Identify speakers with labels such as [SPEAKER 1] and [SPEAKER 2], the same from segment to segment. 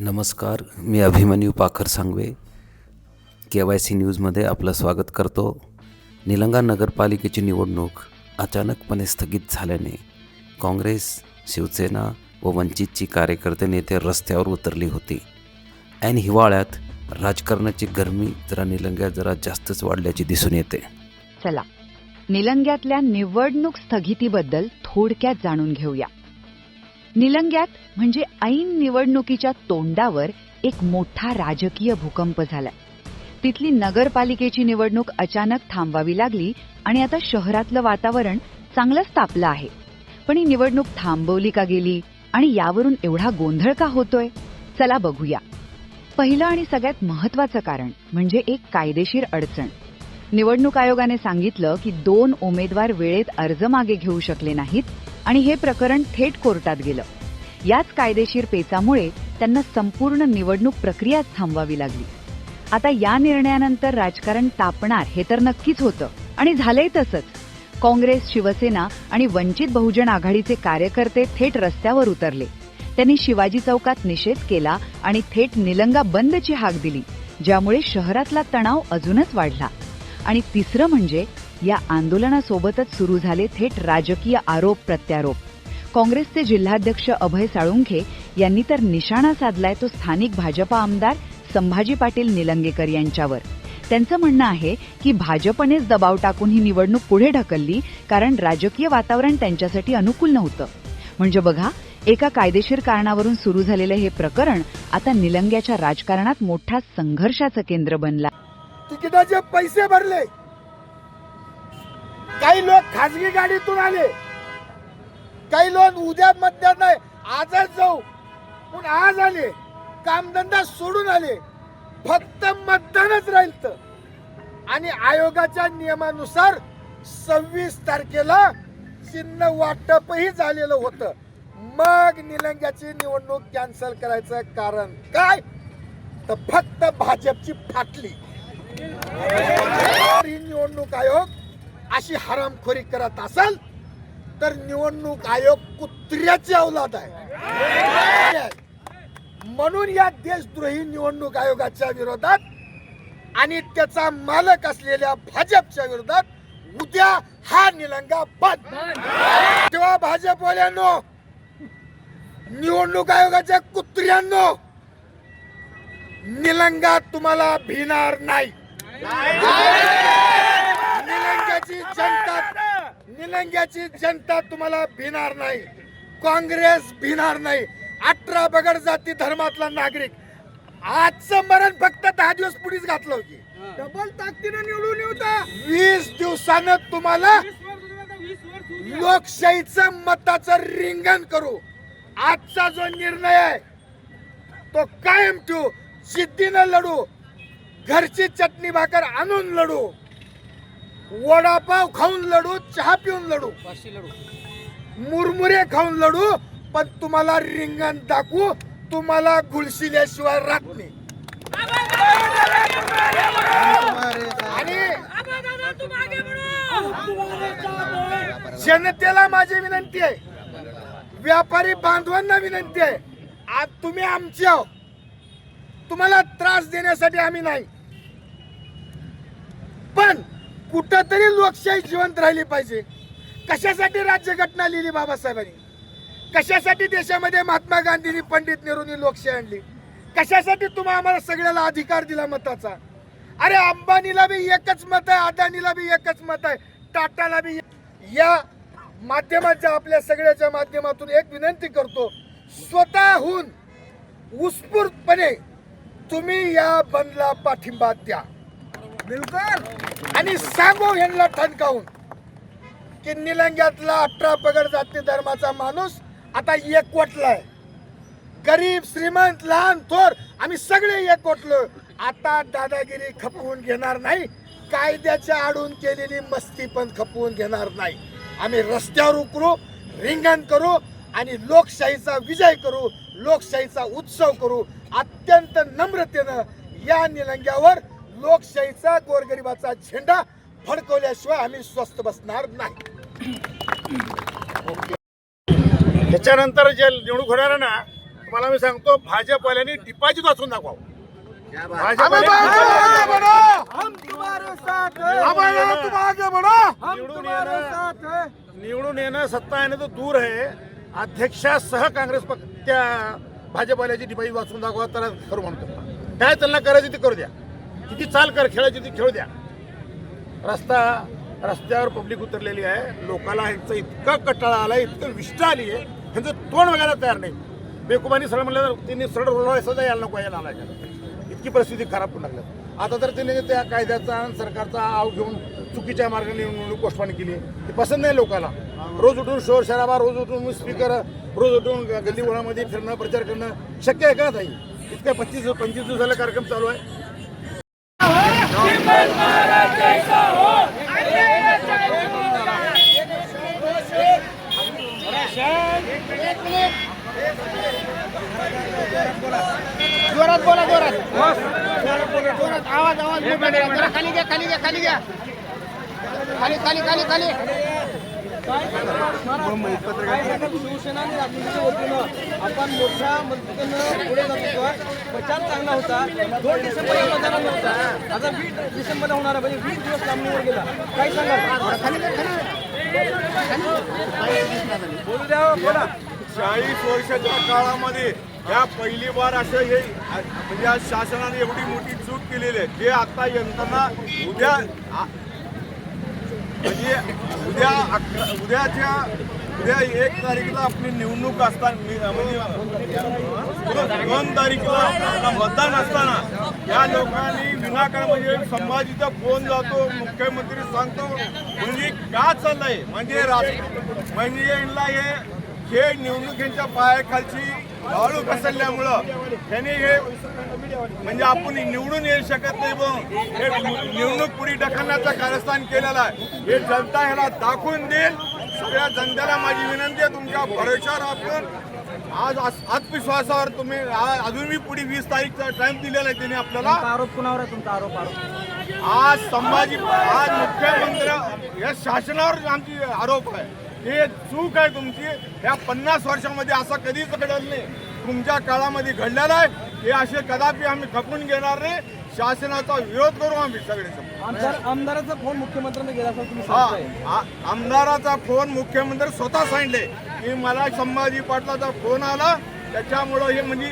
[SPEAKER 1] नमस्कार मी Abhimanyu Pakhar Sangave. K Y C न्यूजमध्ये आपलं स्वागत करतो. निलंगा नगरपालिकेची निवडणूक अचानकपणे स्थगित झाल्याने काँग्रेस शिवसेना व वंचितची कार्यकर्ते नेते रस्त्यावर उतरली होती. ऐन हिवाळ्यात राजकारणाची गरमी जरा निलंग्यात जरा जास्तच वाढल्याची दिसून येते.
[SPEAKER 2] चला निलंग्यातल्या निवडणूक स्थगितीबद्दल थोडक्यात जाणून घेऊया. निलंग्यात म्हणजे ऐन निवडणुकीच्या तोंडावर एक मोठा राजकीय भूकंप झाला. तिथली नगरपालिकेची निवडणूक अचानक थांबवावी लागली आणि आता शहरातलं वातावरण चांगलंच तापलं आहे. पण ही निवडणूक थांबवली का गेली आणि यावरून एवढा गोंधळ का होतोय? चला बघूया. पहिलं आणि सगळ्यात महत्वाचं कारण म्हणजे एक कायदेशीर अडचण. निवडणूक आयोगाने सांगितलं की दोन उमेदवार वेळेत अर्ज मागे घेऊ शकले नाहीत आणि हे प्रकरण थेट कोर्टात गेलं. याच कायदेशीर पेचामुळे त्यांना संपूर्ण निवडणूक प्रक्रियाच थांबवावी लागली. आता या निर्णयानंतर राजकारण तापणार हे तर नक्कीच होतं. आणि झालंय तसंच. काँग्रेस शिवसेना आणि वंचित बहुजन आघाडीचे कार्यकर्ते थेट रस्त्यावर उतरले. त्यांनी शिवाजी चौकात निषेध केला आणि थेट निलंगा बंदची हाक दिली ज्यामुळे शहरातला तणाव अजूनच वाढला. आणि तिसरं म्हणजे या आंदोलनासोबतच सुरू झाले थेट राजकीय आरोप प्रत्यारोप. काँग्रेसचे जिल्हाध्यक्ष अभय साळुंखे यांनी तर निशाणा साधलाय तो स्थानिक भाजपा आमदार संभाजी पाटील निलंगेकर यांच्यावर. त्यांचं म्हणणं आहे की भाजपनेच दबाव टाकून ही निवडणूक पुढे ढकलली कारण राजकीय वातावरण त्यांच्यासाठी अनुकूल नव्हतं. म्हणजे बघा एका कायदेशीर कारणावरून सुरू झालेलं हे प्रकरण आता निलंग्याच्या राजकारणात मोठा संघर्षाचं केंद्र बनला.
[SPEAKER 3] तिकिटाचे पैसे भरले. खाजगी गाडीतून आले. काही लोक उद्या मतदान नाही आजच जाऊ. पण आज आले कामधंदा सोडून आले. फक्त मतदानच राहील तर. आणि आयोगाच्या नियमानुसार सव्वीस तारखेला चिन्ह वाटपही झालेलं होतं. मग निलंग्याची निवडणूक कॅन्सल करायचं कारण काय? तर फक्त भाजपची फाटली. ही निवडणूक आयोग अशी हरामखोरी करत असेल तर निवडणूक आयोग कुत्र्याची अवलाद आहे. म्हणून या देशद्रोही निवडणूक आयोगाच्या विरोधात आणि त्याचा मालक असलेल्या भाजपच्या विरोधात उद्या हा निलंगा बंद. तेव्हा भाजपवाल्यांनो निवडणूक आयोगाच्या कुत्र्यांनो निलंगा तुम्हाला भिणार नाही. निलंग्याची जनता निलंग्याची जनता तुम्हाला भिणार नाही. काँग्रेस भिणार नाही. अठरा बगड जाती धर्मातला नागरिक. आजचं मरण फक्त दहा दिवस पुढेच घातलं होती. डबल ताकदीनं निवडून येऊता. वीस दिवसानं तुम्हाला लोकशाहीचं मताचं रिंगण करू. आजचा जो निर्णय आहे तो कायम ठेवू. जिद्दीनं लढू. घरची चटणी भाकर आणून लढू. वडापाव खाऊन लढू चहा पिऊन लढू. मुरमुरे खाऊन लढू पण तुम्हाला रिंगण दाखवू तुम्हाला गुळशिल्याशिवाय राहत नाही. आणि जनतेला माझी विनंती आहे व्यापारी बांधवांना विनंती आहे आज तुम्ही आमचे आहो. तुम्हाला त्रास देण्यासाठी आम्ही नाही. पण कुठंतरी लोकशाही जिवंत राहिली पाहिजे. कशासाठी राज्यघटना लिहिली बाबासाहेबांनी? कशासाठी देशामध्ये महात्मा गांधींनी पंडित नेहरूंनी लोकशाही आणली? कशासाठी तुम्हा आम्हाला सगळ्याला अधिकार दिला मताचा? अरे अंबानीला बी एकच मत आहे अदानीला बी एकच मत आहे टाटाला बी या माध्यमाच्या आपल्या सगळ्याच्या माध्यमातून एक विनंती करतो स्वतःहून उत्स्फूर्तपणे तुम्ही या बंदला पाठिंबा द्या. बिलकुल. आणि सांगू यांना ठणकावून की निलंग्यातला अठरा पगड जाती धर्माचा माणूस आता एकवटलाय. गरीब श्रीमंत लहान थोर आम्ही सगळे एकवटलो. आता दादागिरी खपवून घेणार नाही. कायद्याच्या आडून केलेली मस्ती पण खपवून घेणार नाही. आम्ही रस्त्यावर उकरू रिंगण करू आणि लोकशाहीचा विजय करू लोकशाहीचा उत्सव करू. अत्यंत नम्रतेनं या निलंग्यावर लोकशाहीचा गोरगरिबाचा झेंडा फडकवल्याशिवाय आम्ही स्वस्थ बसणार नाही.
[SPEAKER 4] त्याच्यानंतर जे निवडणूक होणार आहे ना तुम्हाला मी सांगतो भाजपवाल्यांनी डिपॉझिट वाचून दाखवा
[SPEAKER 3] आगे बढ़ो हम तुम्हारे साथ हैं। तुम आगे बढ़ो हम तुम्हारे साथ हैं।
[SPEAKER 4] निवडून येणं सत्ता येणं तर दूर आहे. अध्यक्षासह काँग्रेस पक्ष त्या भाजपवाल्याची डिपॉझिट वाचून दाखवा त्याला खरं म्हणतो. काय त्यांना करायचं ते करू द्या. किती चाल कर खेळायची ती खेळू द्या. रस्ता रस्त्यावर पब्लिक उतरलेली आहे. लोकाला ह्यांचं इतका कटाळा आला इतकं विष्ट आली आहे ह्यांचं तोंड बघायला तयार नाही. बेकुबानी सरळ म्हणलं तर त्यांनी सरळ रोड सुद्धा यायला नको यायला आला इतकी परिस्थिती खराब होऊन लागली. आता तर त्यांनी त्या कायद्याचा आणि सरकारचा आव घेऊन चुकीच्या मार्गाने निवडणूक पोस्टपान केली ते पसंत नाही लोकांना रोज उठून शोर शराबा रोज उठून स्पीकर रोज उठून गल्ली बोळामध्ये फिरणं प्रचार करणं शक्य आहे का ताई? इतक्या पच्चीस पंचवीस दिवसाला कार्यक्रम चालू आहे.
[SPEAKER 3] जोरात बोला जोरात. जोरात आवाज आवाज. खाली घ्या खाली घ्या खाली घ्या. खाली खाली खाली खाली.
[SPEAKER 5] शिवसेना आणि राजनीतीच्या वतीनं आपण मोठ्या मदतीनं पुढे जात होतो. प्रचार चांगला होता. दोन डिसेंबरला मतदान होता. आता वीस डिसेंबरला होणार आहे. म्हणजे वीस दिवस लांबणीवर गेला. काय सांगाल बोलू द्या बोला.
[SPEAKER 4] चाळीस वर्षाच्या काळामध्ये या पहिली बार असं हे म्हणजे या शासनाने एवढी मोठी चूक केलेली आहे. जे आता यंत्रणा उद्या म्हणजे उद्या अकरा उद्याच्या उद्या एक तारीखला आपली निवडणूक असताना म्हणजे दोन तारीखला मतदान असताना या लोकांनी विनाकारण म्हणजे संभाजीचा फोन जातो मुख्यमंत्री सांगतो म्हणजे का चाललंय? म्हणजे म्हणजे यांना हे खेळ निवडणुकीच्या पायाखालची वाळू पसरल्यामुळं त्यांनी हे म्हणजे आपण निवडून येऊ शकत नाही बघ हे निवडणूक पुढे ढकलण्याचं कारस्थान केलेलं आहे. हे जनता ह्याला दाखवून देईल. सगळ्या जनतेला माझी विनंती आहे तुमच्या भरोशावर आपण आज आत्मविश्वासावर तुम्ही अजून मी पुढे वीस तारीखचा टाइम दिलेला आहे त्यांनी आपल्याला.
[SPEAKER 5] आरोप कुणावर आहे? तुमचा आरोप आरोप.
[SPEAKER 4] आज संभाजी आज मुख्यमंत्री या शासनावर आमची आरोप आहे. हे चूक आहे तुमची. या पन्नास वर्षामध्ये असं कधीच घडलं नाही. तुमच्या काळामध्ये घडलेलं आहे. हे असे कदापि आम्ही खपून घेणार नाही. शासनाचा विरोध करू आम्ही सगळे
[SPEAKER 5] आमदार आमदाराचा फोन मुख्यमंत्र्यांनी गेला
[SPEAKER 4] हा आमदाराचा फोन मुख्यमंत्री स्वतः सांगले की मला संभाजी पाटलाचा फोन आला. त्याच्यामुळं हे म्हणजे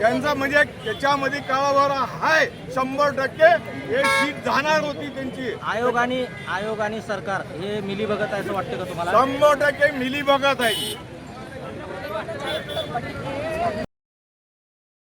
[SPEAKER 4] त्यांचा म्हणजे त्याच्यामध्ये काळावर हाय शंभर टक्के हे सीट जाणार होती त्यांची.
[SPEAKER 5] आयोग आणि आयोग आणि सरकार हे मिली बघत आहे असं वाटतं का तुम्हाला?
[SPEAKER 4] शंभर टक्के मिली बघत आहे.